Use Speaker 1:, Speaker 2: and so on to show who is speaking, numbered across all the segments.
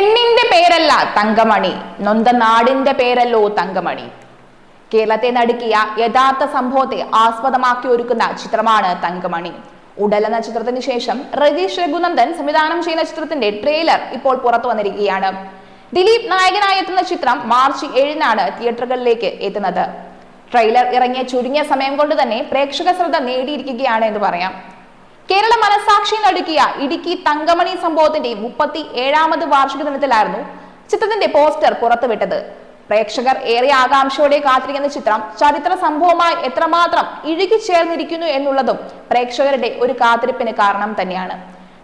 Speaker 1: പെണ്ണിന്റെ പേരല്ല തങ്കമണി. നൊന്ത നാടിന്റെ പേരല്ലോ തങ്കമണി. കേരളത്തെ നടുക്കിയ യഥാർത്ഥ സംഭവത്തെ ആസ്പദമാക്കി ഒരുക്കുന്ന ചിത്രമാണ് തങ്കമണി. ഉടൽ എന്ന ചിത്രത്തിന് ശേഷം രതീഷ് രഘുനന്ദൻ സംവിധാനം ചെയ്യുന്ന ചിത്രത്തിന്റെ ട്രെയിലർ ഇപ്പോൾ പുറത്തു വന്നിരിക്കുകയാണ്. ദിലീപ് നായകനായി എത്തുന്ന ചിത്രം മാർച്ച് ഏഴിനാണ് തിയേറ്ററുകളിലേക്ക് എത്തുന്നത്. ട്രെയിലർ ഇറങ്ങിയ ചുരുങ്ങിയ സമയം കൊണ്ട് തന്നെ പ്രേക്ഷക ശ്രദ്ധ നേടിയിരിക്കുകയാണ് എന്ന് പറയാം. കേരള മനസാക്ഷി നടുക്കിയ ഇടുക്കി തങ്കമണി സംഭവത്തിന്റെ മുപ്പത്തി ഏഴാമത് വാർഷിക ദിനത്തിലായിരുന്നു ചിത്രത്തിന്റെ പോസ്റ്റർ പുറത്തുവിട്ടത്. പ്രേക്ഷകർ ഏറെ ആകാംക്ഷയോടെ കാത്തിരിക്കുന്ന ചിത്രം ചരിത്ര സംഭവമായി എത്രമാത്രം ഇഴുകി ചേർന്നിരിക്കുന്നു എന്നുള്ളതും പ്രേക്ഷകരുടെ ഒരു കാത്തിരിപ്പിന് കാരണം തന്നെയാണ്.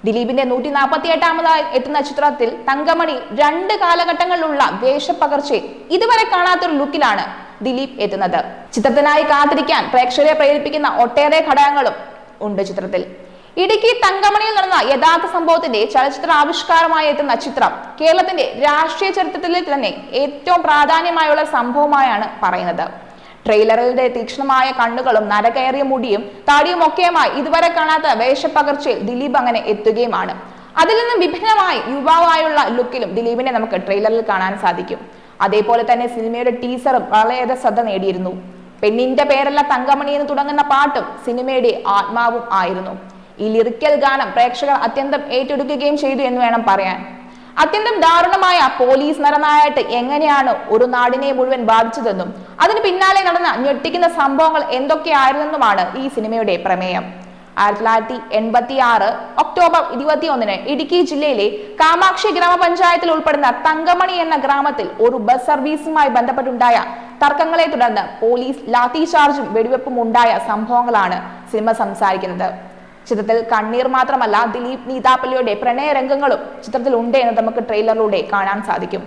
Speaker 1: ദിലീപിന്റെ നൂറ്റി നാൽപ്പത്തി എട്ടാമതായി എത്തുന്ന ചിത്രത്തിൽ തങ്കമണി രണ്ട് കാലഘട്ടങ്ങളിലുള്ള വേഷപ്പകർച്ചയെ ഇതുവരെ കാണാത്തൊരു ലുക്കിലാണ് ദിലീപ് എത്തുന്നത്. ചിത്രത്തിനായി കാത്തിരിക്കാൻ പ്രേക്ഷകരെ പ്രേരിപ്പിക്കുന്ന ഒട്ടേറെ ഘടകങ്ങളും ഉണ്ട് ചിത്രത്തിൽ. ഇടുക്കി തങ്കമണിയിൽ നടന്ന യഥാർത്ഥ സംഭവത്തിന്റെ ചലച്ചിത്ര ആവിഷ്കാരമായി എത്തുന്ന ചിത്രം കേരളത്തിന്റെ രാഷ്ട്രീയ ചരിത്രത്തിൽ തന്നെ ഏറ്റവും പ്രാധാന്യമായുള്ള സംഭവമായാണ് പറയുന്നത്. ട്രെയിലറിന്റെ തീക്ഷ്ണമായ കണ്ണുകളും നരകയറിയ മുടിയും താടിയും ഒക്കെയുമായി ഇതുവരെ കാണാത്ത വേഷപ്പകർച്ചയിൽ ദിലീപ് അങ്ങനെ എത്തുകയുമാണ്. അതിൽ നിന്നും വിഭിന്നമായി യുവാവായുള്ള ലുക്കിലും ദിലീപിനെ നമുക്ക് ട്രെയിലറിൽ കാണാൻ സാധിക്കും. അതേപോലെ തന്നെ സിനിമയുടെ ടീസറും വളരെയേറെ ശ്രദ്ധ നേടിയിരുന്നു. പെണ്ണിന്റെ പേരല്ല തങ്കമണി എന്ന് തുടങ്ങുന്ന പാട്ടും സിനിമയുടെ ആത്മാവും ആയിരുന്നു. ഈ ലിറിക്കൽ ഗാനം പ്രേക്ഷകർ അത്യന്തം ഏറ്റെടുക്കുകയും ചെയ്തു എന്ന് വേണം പറയാൻ. അത്യന്തം ദാരുണമായ പോലീസ് നരനായിട്ട് എങ്ങനെയാണ് ഒരു നാടിനെ മുഴുവൻ ബാധിച്ചതെന്നും അതിന് പിന്നാലെ നടന്ന ഞെട്ടിക്കുന്ന സംഭവങ്ങൾ എന്തൊക്കെയായിരുന്നെന്നുമാണ് ഈ സിനിമയുടെ പ്രമേയം. ആയിരത്തി തൊള്ളായിരത്തി എൺപത്തി ആറ് ഒക്ടോബർ ഇരുപത്തി ഒന്നിന് ഇടുക്കി ജില്ലയിലെ കാമാക്ഷി ഗ്രാമപഞ്ചായത്തിൽ ഉൾപ്പെടുന്ന തങ്കമണി എന്ന ഗ്രാമത്തിൽ ഒരു ബസ് സർവീസുമായി ബന്ധപ്പെട്ടുണ്ടായ തർക്കങ്ങളെ തുടർന്ന് പോലീസ് ലാത്തി ചാർജും വെടിവെപ്പും ഉണ്ടായ സംഭവങ്ങളാണ് സിനിമ സംസാരിക്കുന്നത്. ചിത്രത്തിൽ കണ്ണീർ മാത്രമല്ല ദിലീപ് നീതാപ്പള്ളിയുടെ പ്രണയ രംഗങ്ങളും ചിത്രത്തിൽ ഉണ്ട് എന്ന് നമുക്ക് ട്രെയിലറിലൂടെ കാണാൻ സാധിക്കും.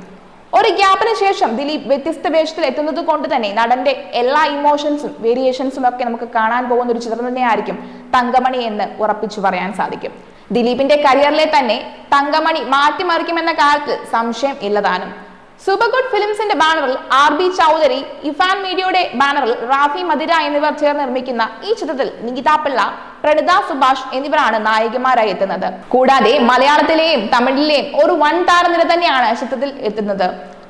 Speaker 1: ഒരു ഗ്യാപ്പിന് ശേഷം ദിലീപ് വ്യത്യസ്ത വേഷത്തിൽ എത്തുന്നത് കൊണ്ട് തന്നെ നടന്റെ എല്ലാ ഇമോഷൻസും വേരിയേഷൻസും ഒക്കെ നമുക്ക് കാണാൻ പോകുന്ന ഒരു ചിത്രം തന്നെയായിരിക്കും തങ്കമണി എന്ന് ഉറപ്പിച്ചു പറയാൻ സാധിക്കും. ദിലീപിന്റെ കരിയറിലെ തന്നെ തങ്കമണി മാറ്റിമറിക്കുമെന്ന കാര്യത്തിൽ സംശയം ഇല്ലതാനും. സൂപ്പർ ഗുഡ് ഫിലിംസിന്റെ ബാനറിൽ ആർ ബി ചൗധരി ഇഫാൻ മീഡിയയുടെ ബാനറിൽ റാഫി മദിര എന്നിവർ ചേർന്ന് നിർമ്മിക്കുന്ന ഈ ചിത്രത്തിൽ നികിത പ്രണിത സുഭാഷ് എന്നിവരാണ് നായികമാരായി എത്തുന്നത്. കൂടാതെ മലയാളത്തിലെയും തമിഴിലെയും ഒരു വൻ താരനിര തന്നെയാണ് ചിത്രത്തിൽ എത്തുന്നത്.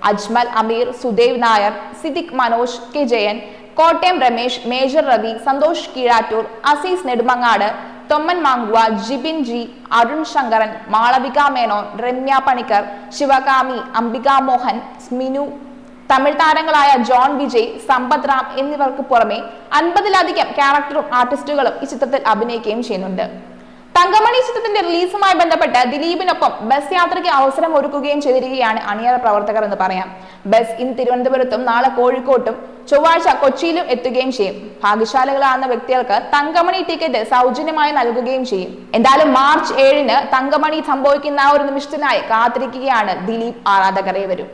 Speaker 1: Ajmal Ameer Sudev Nair Siddique Manoj K. Jayan Kottayam Ramesh Major Ravi Santhosh Keezhattoor Azeez Nedumangad Thomman Mankuva Jibin G Arun Shankaran Malavika Menon Ramya Panicker Sivakami Ambika Mohan Sminu Tamil താരങ്ങളായ John Vijay സമ്പത് റാം എന്നിവർക്ക് പുറമെ അൻപതിലധികം ക്യാരക്ടറും ആർട്ടിസ്റ്റുകളും ഈ ചിത്രത്തിൽ അഭിനയിക്കുകയും ചെയ്യുന്നുണ്ട്. തങ്കമണി ചിത്രത്തിന്റെ റിലീസുമായി ബന്ധപ്പെട്ട് ദിലീപിനൊപ്പം ബസ് യാത്രയ്ക്ക് അവസരം ഒരുക്കുകയും ചെയ്തിരിക്കുകയാണ് അണിയറ പ്രവർത്തകർ എന്ന് പറയാം. ബസ് ഇന്ന് തിരുവനന്തപുരത്തും നാളെ കോഴിക്കോട്ടും ചൊവ്വാഴ്ച കൊച്ചിയിലും എത്തുകയും ചെയ്യും. ഭാഗ്യശാലികളാകുന്ന വ്യക്തികൾക്ക് തങ്കമണി ടിക്കറ്റ് സൗജന്യമായി നൽകുകയും ചെയ്യും. എന്തായാലും മാർച്ച് ഏഴിന് തങ്കമണി സംഭവിക്കുന്ന ഒരു നിമിഷത്തിനായി കാത്തിരിക്കുകയാണ് ദിലീപ് ആരാധകരെ വരും